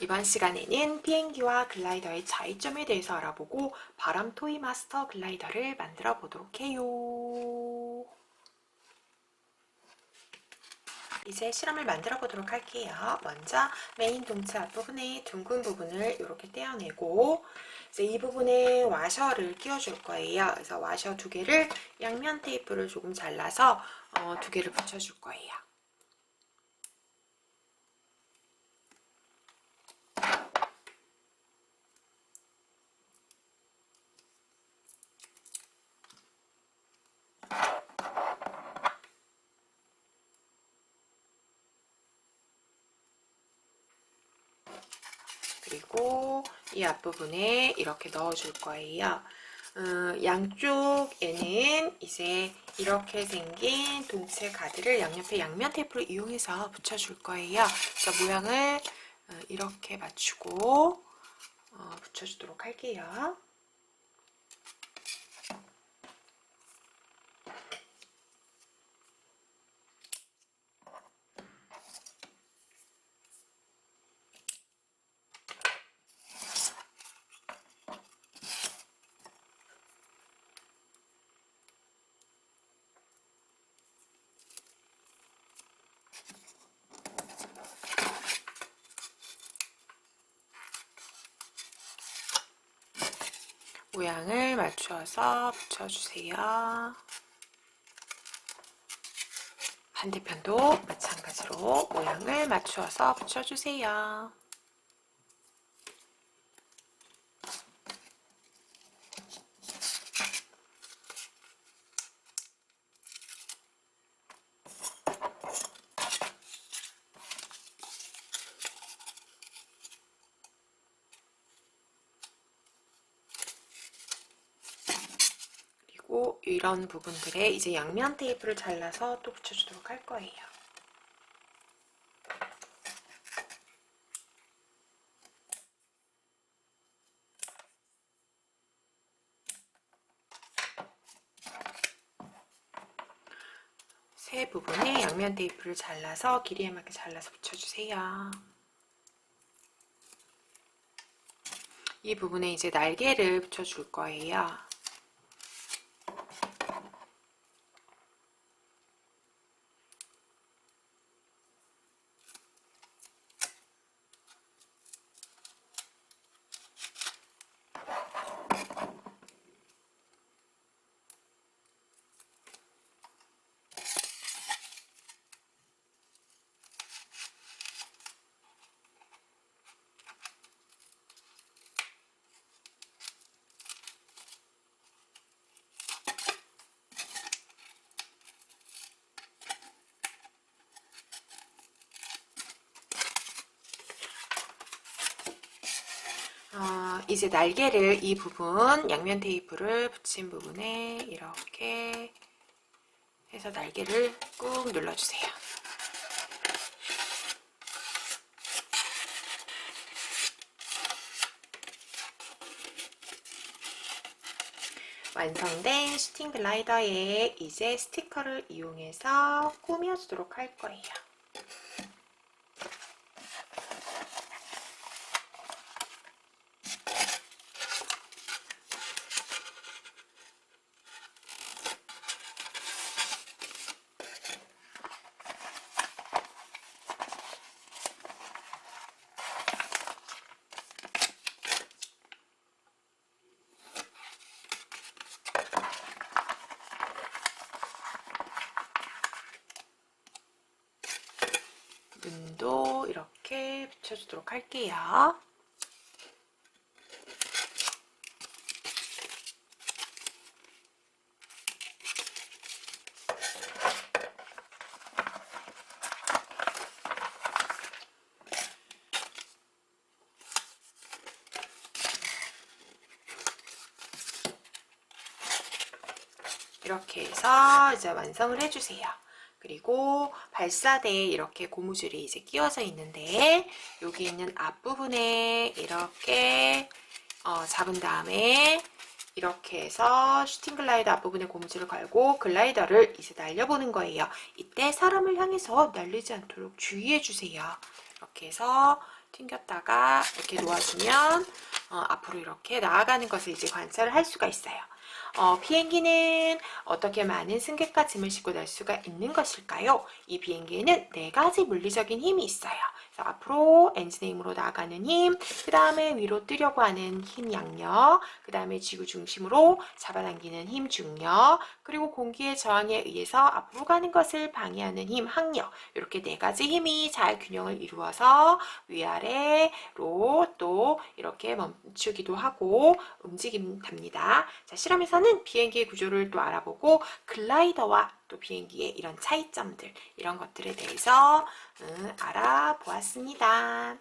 이번 시간에는 비행기와 글라이더의 차이점에 대해서 알아보고 바람 토이 마스터 글라이더를 만들어 보도록 해요. 이제 실험을 만들어 보도록 할게요. 먼저 메인 동체 앞부분의 둥근 부분을 이렇게 떼어내고 이제 이 부분에 와셔를 끼워줄 거예요. 그래서 와셔 두 개를 양면 테이프를 조금 잘라서 어, 두 개를 붙여줄 거예요. 그리고 이 앞부분에 이렇게 넣어줄 거예요. 어, 양쪽에는 이제 이렇게 생긴 동체 가드를 양옆에 양면 테이프를 이용해서 붙여줄 거예요. 그래서 모양을 어, 이렇게 맞추고 어, 붙여주도록 할게요. 모양을 맞추어서 붙여주세요. 반대편도 마찬가지로 모양을 맞추어서 붙여주세요. 그리고 이런 부분들에 이제 양면 테이프를 잘라서 또 붙여주도록 할 거예요. 세 부분에 양면 테이프를 잘라서 길이에 맞게 잘라서 붙여주세요. 이 부분에 이제 날개를 붙여줄 거예요. 어, 이제 날개를 이 부분 양면 테이프를 붙인 부분에 이렇게 해서 날개를 꾹 눌러주세요. 완성된 슈팅 글라이더에 이제 스티커를 이용해서 꾸며주도록 할 거예요. 눈도 이렇게 붙여주도록 할게요. 이렇게 해서 이제 완성을 해주세요. 그리고 발사대에 이렇게 고무줄이 이제 끼워져 있는데 여기 있는 앞부분에 이렇게 어, 잡은 다음에 이렇게 해서 슈팅 글라이더 앞부분에 고무줄을 걸고 글라이더를 이제 날려보는 거예요. 이때 사람을 향해서 날리지 않도록 주의해 주세요. 이렇게 해서 튕겼다가 이렇게 놓아주면 어, 앞으로 이렇게 나아가는 것을 이제 관찰을 할 수가 있어요. 어, 비행기는 어떻게 많은 승객과 짐을 싣고 날 수가 있는 것일까요? 이 비행기에는 네 가지 물리적인 힘이 있어요. 그래서 앞으로 엔진의 힘으로 나아가는 힘, 그 다음에 위로 뜨려고 하는 힘 양력, 그 다음에 지구 중심으로 잡아당기는 힘 중력, 그리고 공기의 저항에 의해서 앞으로 가는 것을 방해하는 힘 항력, 이렇게 네 가지 힘이 잘 균형을 이루어서 위아래로 또 이렇게 멈추기도 하고 움직임답니다. 자, 실험에서는 비행기의 구조를 또 알아보고 글라이더와 또 비행기의 이런 차이점들, 이런 것들에 대해서 음, 알아보았습니다.